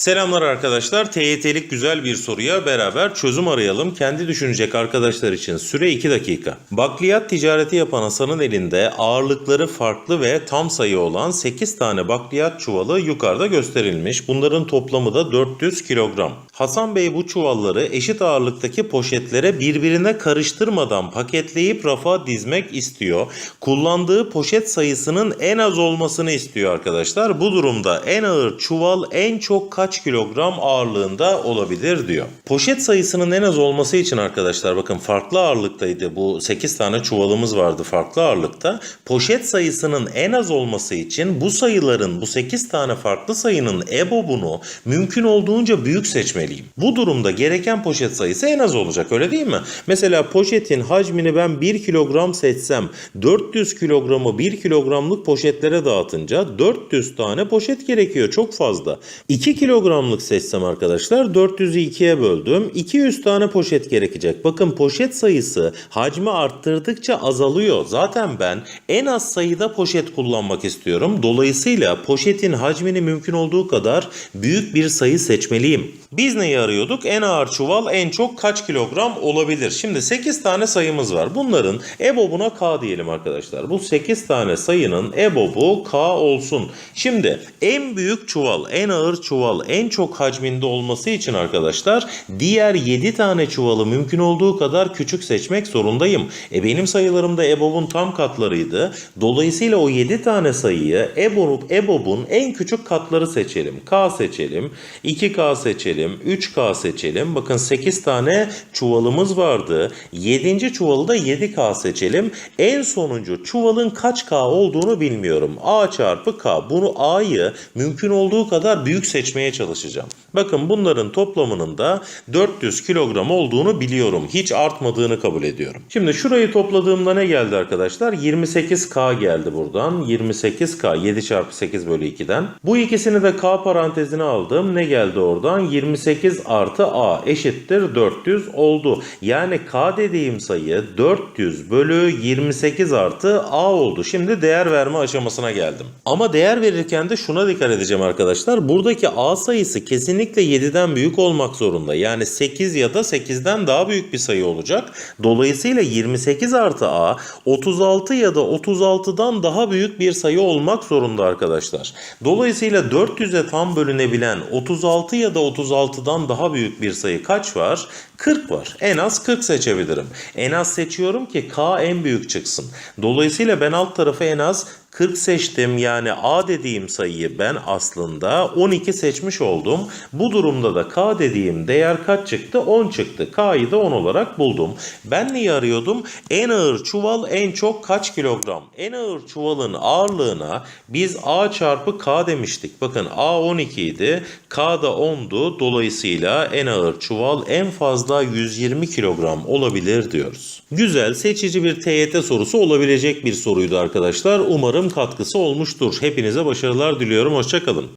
Selamlar arkadaşlar. TYT'lik güzel bir soruya beraber çözüm arayalım. Kendi düşünecek arkadaşlar için süre 2 dakika. Bakliyat ticareti yapan Hasan'ın elinde ağırlıkları farklı ve tam sayı olan 8 tane bakliyat çuvalı yukarıda gösterilmiş. Bunların toplamı da 400 kilogram. Hasan Bey bu çuvalları eşit ağırlıktaki poşetlere birbirine karıştırmadan paketleyip rafa dizmek istiyor. Kullandığı poşet sayısının en az olmasını istiyor arkadaşlar. Bu durumda en ağır çuval en çok kaç kilogram ağırlığında olabilir diyor. Poşet sayısının en az olması için arkadaşlar bakın farklı ağırlıktaydı. Bu 8 tane çuvalımız vardı farklı ağırlıkta. Poşet sayısının en az olması için bu sayıların bu 8 tane farklı sayının EBOB'unu mümkün olduğunca büyük seçmeliyim. Bu durumda gereken poşet sayısı en az olacak öyle değil mi? Mesela poşetin hacmini ben 1 kilogram seçsem 400 kilogramı 1 kilogramlık poşetlere dağıtınca 400 tane poşet gerekiyor çok fazla. 2 kilogramlık seçsem arkadaşlar 400'ü 2'ye böldüm. 200 tane poşet gerekecek. Bakın poşet sayısı hacmi arttırdıkça azalıyor. Zaten ben en az sayıda poşet kullanmak istiyorum. Dolayısıyla poşetin hacmini mümkün olduğu kadar büyük bir sayı seçmeliyim. Biz neyi arıyorduk? En ağır çuval en çok kaç kilogram olabilir? Şimdi 8 tane sayımız var. Bunların EBOB'una K diyelim arkadaşlar. Bu 8 tane sayının EBOB'u K olsun. Şimdi en büyük çuval, en ağır çuval, en çok hacminde olması için arkadaşlar diğer 7 tane çuvalı mümkün olduğu kadar küçük seçmek zorundayım. E benim sayılarımda EBOB'un tam katlarıydı. Dolayısıyla o 7 tane sayıyı EBOB, EBOB'un en küçük katları seçelim. K seçelim, 2K seçelim, 3K seçelim. Bakın 8 tane çuvalımız vardı. 7. çuvalı da 7K seçelim. En sonuncu çuvalın kaç K olduğunu bilmiyorum. A çarpı K. Bunu A'yı mümkün olduğu kadar büyük seçmeye çalışacağım. Bakın bunların toplamının da 400 kilogram olduğunu biliyorum. Hiç artmadığını kabul ediyorum. Şimdi şurayı topladığımda ne geldi arkadaşlar? 28K geldi buradan. 28K 7 çarpı 8 bölü 2'den. Bu ikisini de K parantezine aldım. Ne geldi oradan? 28 artı A eşittir 400 oldu. Yani K dediğim sayı 400 bölü 28 artı A oldu. Şimdi değer verme aşamasına geldim. Ama değer verirken de şuna dikkat edeceğim arkadaşlar. Buradaki A sayısı kesinlikle 7'den büyük olmak zorunda. Yani 8 ya da 8'den daha büyük bir sayı olacak. Dolayısıyla 28 artı A 36 ya da 36'dan daha büyük bir sayı olmak zorunda arkadaşlar. Dolayısıyla 400'e tam bölünebilen 36 ya da 36'dan daha büyük bir sayı kaç var? 40 var. En az 40 seçebilirim. En az seçiyorum ki K en büyük çıksın. Dolayısıyla ben alt tarafı en az 40 seçtim. Yani A dediğim sayıyı ben aslında 12 seçmiş oldum. Bu durumda da K dediğim değer kaç çıktı? 10 çıktı. K'yı da 10 olarak buldum. Ben neyi arıyordum? En ağır çuval en çok kaç kilogram? En ağır çuvalın ağırlığına biz A çarpı K demiştik. Bakın A 12 idi. K da 10'du. Dolayısıyla en ağır çuval en fazla 120 kilogram olabilir diyoruz. Güzel seçici bir TYT sorusu olabilecek bir soruydu arkadaşlar. Umarım katkısı olmuştur. Hepinize başarılar diliyorum. Hoşçakalın.